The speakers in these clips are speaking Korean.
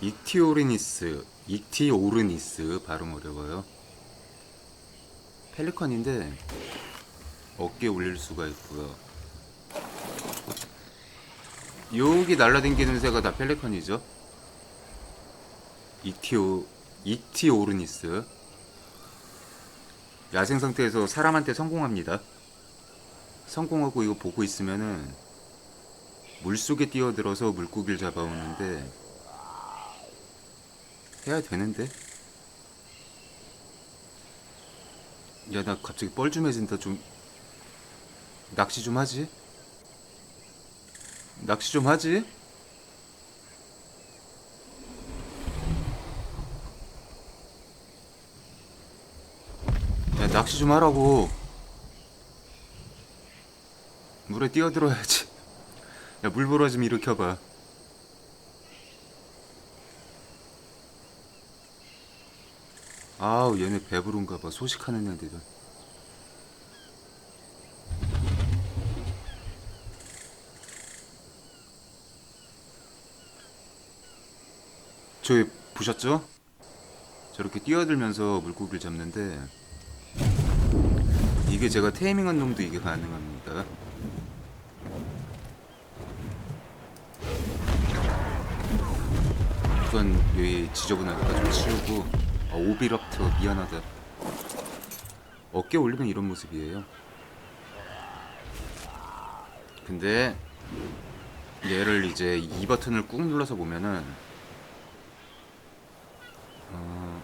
익티오르니스, 익티오르니스 발음 어려워요. 펠리컨인데 어깨 올릴 수가 있고요. 여기 날라다니는 새가 다 펠리컨이죠. 익티오 익티오르니스 야생 상태에서 사람한테 성공합니다. 성공하고 이거 보고 있으면은 물 속에 뛰어들어서 물고기를 잡아오는데 해야 되는데. 야 나 갑자기 뻘쭘해진다. 좀 낚시 좀 하지? 낚시 좀 하지? 야 낚시 좀 하라고. 물에 뛰어들어야지. 야 물보라 좀 일으켜봐 아우 얘네 배부른가 봐. 소식하는 애들은. 저 보셨죠? 저렇게 뛰어들면서 물고기를 잡는데 이게 제가 테이밍한 놈도 이게 가능합니다. 우선 여기 지저분하니까 좀 치우고. 아, 오비럽트 미안하다. 어깨 올리면 이런 모습이에요. 근데 얘를 이제 이 버튼을 꾹 눌러서 보면은 어,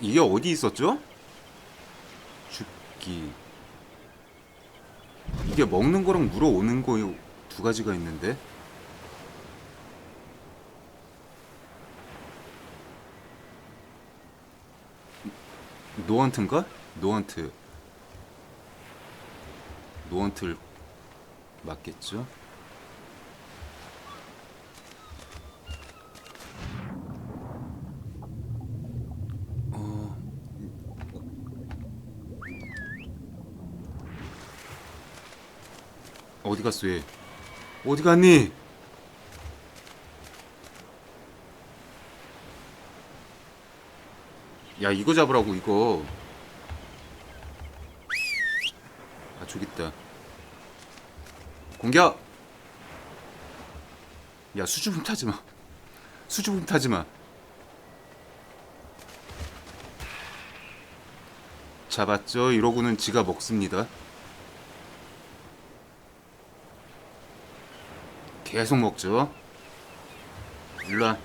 이게 어디 있었죠? 죽기. 이게 먹는 거랑 물어오는 거 두 가지가 있는데 노헌트인가? 노헌트 노헌트를 맞겠죠? 어... 어디 갔어 얘? 어디 갔니? 야 이거 잡으라고 이거. 아 저기 있다. 공격! 야 수줍음 타지마. 수줍음 타지마. 잡았죠? 이러고는 지가 먹습니다. 계속 먹죠? 일로와.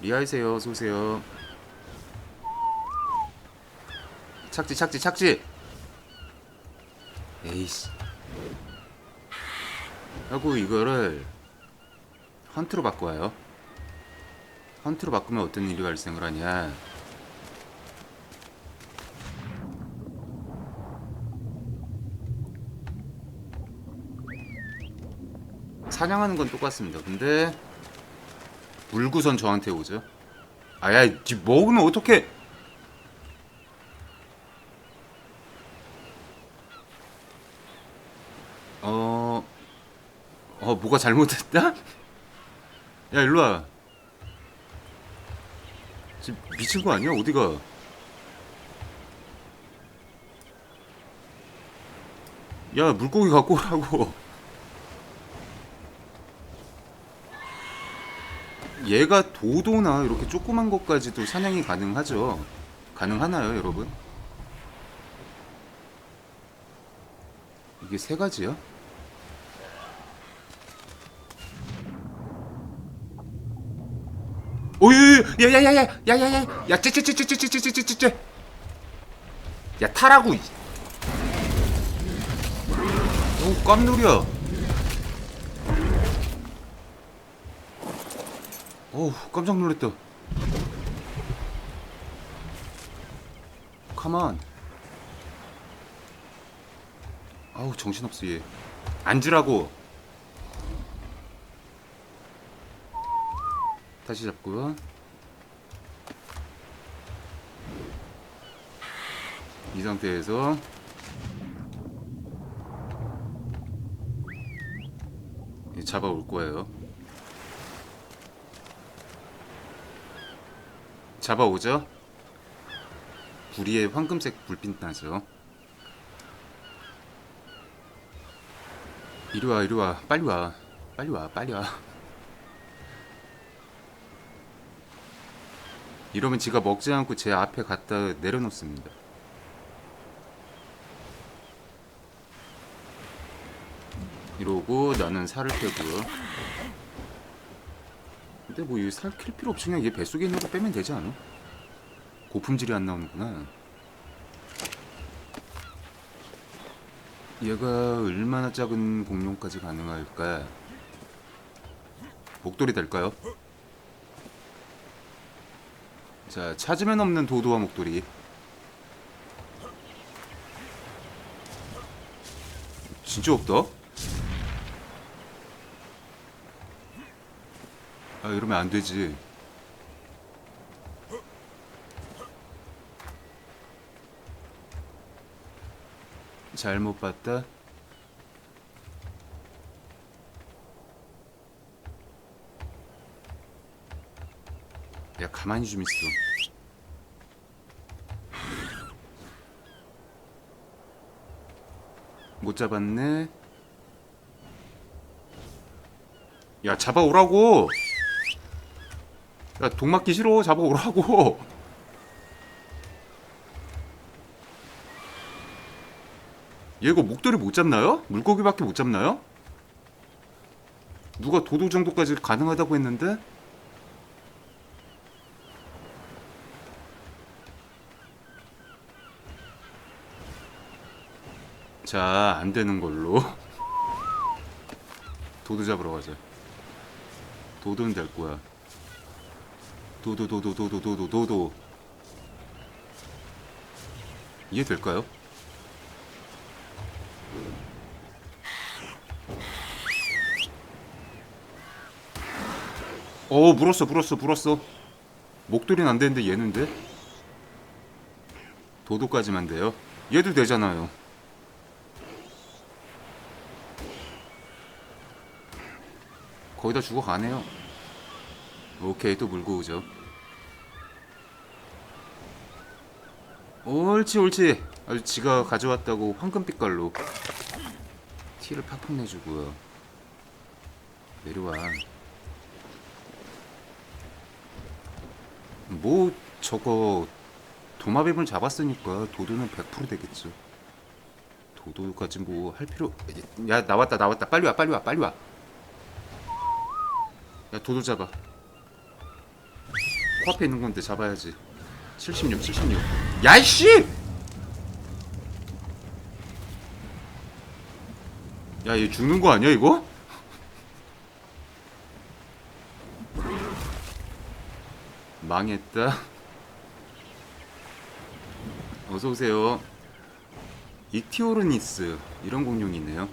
리아이세요 쏘세요 착지 착지 착지. 에이씨. 하고 이거를 헌트로 바꿔요. 헌트로 바꾸면 어떤 일이 발생을 하냐. 사냥하는 건 똑같습니다. 근데 물구선 저한테 오죠. 아야 니 먹으면 어떡해 어, 어, 뭐가 잘못됐다? 야, 일로 와. 지금 미친 거 아니야? 어디가? 야, 물고기 갖고 오라고. 얘가 도도나 이렇게 조그만 것까지도 사냥이 가능하죠. 가능하나요, 여러분? 이게 세 가지야? 오유 야야야야 야야야야 쟤쟤쟤쟤쟤쟤쟤쟤쟤 야 타라고 이- 오 깜놀이야. 어우 깜짝 놀랐다. 가만 아우 정신없어 얘 앉으라고 다시 잡고요 이 상태에서 예, 잡아올 거예요. 잡아오죠? 부리에 황금색 불빛 나죠? 이리 와, 이리 와, 빨리 와, 빨리 와, 빨리 와. 이러면 지가 먹지 않고 제 앞에 갖다 내려놓습니다. 이러고 나는 살을 빼고요. 근데 뭐 이살킬 필요 없이 그냥 얘 뱃속에 있는 거 빼면 되지 않아? 고품질이 안 나오는구나. 얘가 얼마나 작은 공룡까지 가능할까? 목도리 될까요? 자, 찾으면 없는 도도와 목도리. 진짜 없다? 아, 이러면 안 되지. 잘못 봤다. 야, 가만히 좀 있어. 못 잡았네. 야, 잡아오라고! 야, 돈 맞기 싫어. 잡아오라고! 얘 이거 목도리 못 잡나요? 물고기밖에 못 잡나요? 누가 도도 정도까지 가능하다고 했는데? 자, 안 되는 걸로. 도도 잡으러 가자. 도도는 될 거야. 도도 도도 도도 도도 도도. 이해 될까요? 어 물었어 물었어 물었어. 목도리는 안 되는데 얘는 돼? 도도까지만 돼요? 얘도 되잖아요. 거의 다 죽어가네요. 오케이 또 물고 오죠. 옳지 옳지. 아주 지가 가져왔다고 황금빛깔로. 티를 팍팍 내주고요. 내려와 뭐 저거 도마뱀을 잡았으니까 도도는 100% 되겠죠. 도도까지 뭐 할 필요 야 나왔다 나왔다. 빨리 와 빨리 와 빨리 와 야 도도 잡아. 코앞에 있는 건데 잡아야지. 76 76 야이씨! 야 얘 죽는 거 아니야 이거? 망했다. 어서 오세요. 이티오르니스 이런 공룡이 있네요.